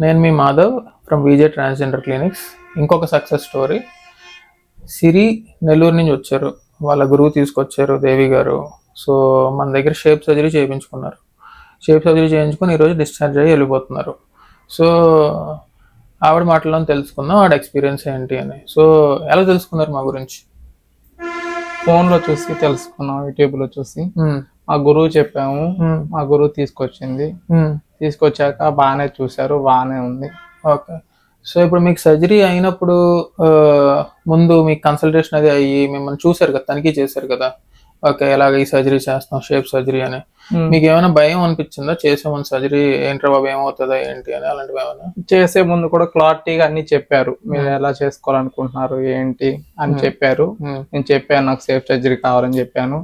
నేను మీ Madhav from Vijay transgender clinics ఇంకొక success story Siri Nellore నుంచి వచ్చారు. వాళ్ళ గురువు తీసుకొచ్చారు దేవి గారు. సో మన దగ్గర షేప్ సర్జరీ చేయించుకున్నారు. షేప్ సర్జరీ చేయించుకొని ఈరోజు డిశ్చార్జ్ అయ్యి వెళ్ళిపోతున్నారు. సో ఆవిడ మాటల్లో తెలుసుకుందాం. ఆవిడ ఎక్స్పీరియన్స్ ఏంటి అని. సో ఎలా తెలుసుకున్నారు మా గురించి? ఫోన్లో చూసి తెలుసుకున్నాం యూట్యూబ్లో చూసి. మ్మ్. మా గురువు చెప్పాము. మా గురువు తీసుకొచ్చింది. తీసుకొచ్చాక బాగానే చూశారు బాగానే ఉంది. ఓకే. సో ఇప్పుడు మీకు సర్జరీ అయినప్పుడు ముందు మీకు కన్సల్టేషన్ అది అయ్యి మిమ్మల్ని చూశారు కదా తనిఖీ చేశారు కదా? ఓకే ఎలాగ ఈ సర్జరీ చేస్తాం షేప్ సర్జరీ అని. మీకు ఏమైనా భయం అనిపించిందా? చేసామని సర్జరీ ఏంట్రా బాబు ఏమవుతుందా ఏంటి అని అలాంటివి ఏమైనా? చేసే ముందు కూడా క్లారిటీగా అన్ని చెప్పారు. మీరు ఎలా చేసుకోవాలనుకుంటున్నారు ఏంటి అని చెప్పారు. మ్మ్. నేను చెప్పాను నాకు సేఫ్ సర్జరీ కావాలని చెప్పాను.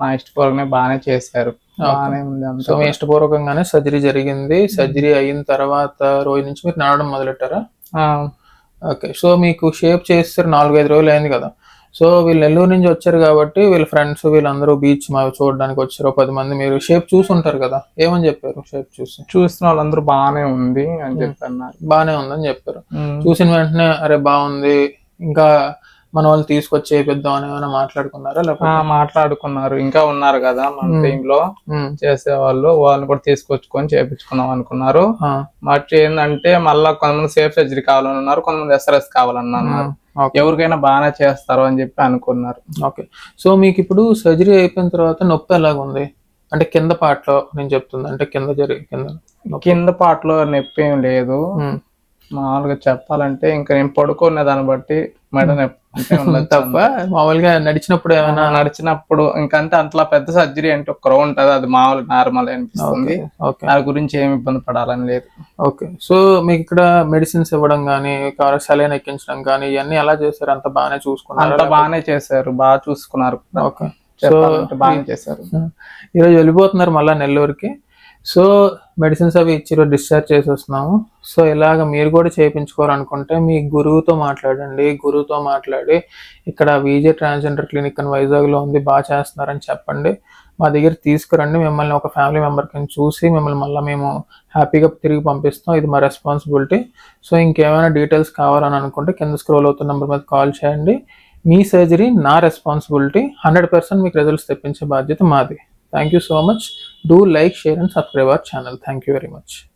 నా ఇష్టపూర్వకనే బాగానే చేశారు. బాగానే ఉంది సో మీ ఇష్టపూర్వకంగానే సర్జరీ జరిగింది. సర్జరీ అయిన తర్వాత రోజు నుంచి మీరు నడవడం మొదలెట్టారా? ఓకే సో మీకు షేప్ చేస్తారు నాలుగైదు రోజులు అయింది కదా. సో వీళ్ళు నెల్లూరు నుంచి వచ్చారు కాబట్టి వీళ్ళ ఫ్రెండ్స్ వీళ్ళందరూ బీచ్ మా చూడడానికి వచ్చారు. పది మంది మీరు షేప్ చూసి ఉంటారు కదా. ఏమని చెప్పారు షేప్ చూసి? చూసిన వాళ్ళందరూ బాగానే ఉంది అని చెప్పి అన్నారు బాగానే ఉందని చెప్పారు. చూసిన వెంటనే అరే బాగుంది. ఇంకా మన వాళ్ళు తీసుకొచ్చి చేపిద్దాం అని ఏమైనా మాట్లాడుకున్నారా? లేకపోతే మాట్లాడుకున్నారు. ఇంకా ఉన్నారు కదా మన టీమ్లో చేసేవాళ్ళు. వాళ్ళని కూడా తీసుకొచ్చుకొని చేపించుకుందాం అనుకున్నారు. బట్ ఏంటంటే మళ్ళా కొంతమంది సేఫ్ సర్జరీ కావాలని ఉన్నారు కొంతమంది ఎస్ఆర్ఎస్ కావాలని అన్నారు. ఓకే. ఎవరికైనా బాగానే చేస్తారు అని చెప్పి అనుకున్నారు. ఓకే. సో మీకు ఇప్పుడు సర్జరీ అయిపోయిన తర్వాత నొప్పి ఎలాగుంది? అంటే కింద పార్ట్లో నేను చెప్తుంది. అంటే కింద జరిగి కింద కింద పాటలో నొప్పి ఏం లేదు. మామూలుగా చెప్పాలంటే ఇంకా నేను పడుకునే దాన్ని బట్టి మెడ నొప్పి. తప్ప మామూలుగా నడిచినప్పుడు ఏమైనా నడిచినప్పుడు ఇంకంటే అంతలా పెద్ద సర్జరీ అంటే ఒక రౌండ్ ఉంటది అది మామూలు నార్మల్ అనిపిస్తుంది. ఓకే దాని గురించి ఏమి ఇబ్బంది పడాలని లేదు. ఓకే సో మీకు ఇక్కడ మెడిసిన్స్ ఇవ్వడం కానీ సెలైన్ ఎక్కించడం కానీ ఇవన్నీ ఎలా చేశారు? అంత బాగానే చూసుకున్నారు? అంత బాగానే చేశారు బాగా చూసుకున్నారు. ఓకే చెప్పాలంటే బాగానే చేశారు. ఈరోజు వెళ్ళిపోతున్నారు మళ్ళీ నెల్లూరుకి. సో మెడిసిన్స్ అవి ఇచ్చి డిశ్చార్జ్ చేసి వస్తున్నాము సో ఇలాగ మీరు కూడా చేయించుకోవాలనుకుంటే మీ గురువుతో మాట్లాడండి. గురువుతో మాట్లాడి ఇక్కడ విజే ట్రాన్స్జెండర్ క్లినిక్ అని వైజాగ్లో ఉంది బాగా చేస్తున్నారని చెప్పండి. మా దగ్గర తీసుకురండి మిమ్మల్ని ఒక ఫ్యామిలీ మెంబర్ చూసి మిమ్మల్ని మళ్ళీ మేము హ్యాపీగా తిరిగి పంపిస్తాం. ఇది మా రెస్పాన్సిబిలిటీ సో ఇంకేమైనా డీటెయిల్స్ కావాలని అనుకుంటే కింద స్క్రోల్ అవుతున్న నెంబర్ మీద కాల్ చేయండి. మీ సర్జరీ నా రెస్పాన్సిబిలిటీ హండ్రెడ్ పర్సెంట్ మీకు రిజల్ట్స్ తెప్పించే బాధ్యత మాది. Thank you so much. Do like, share, and subscribe our channel. Thank you very much.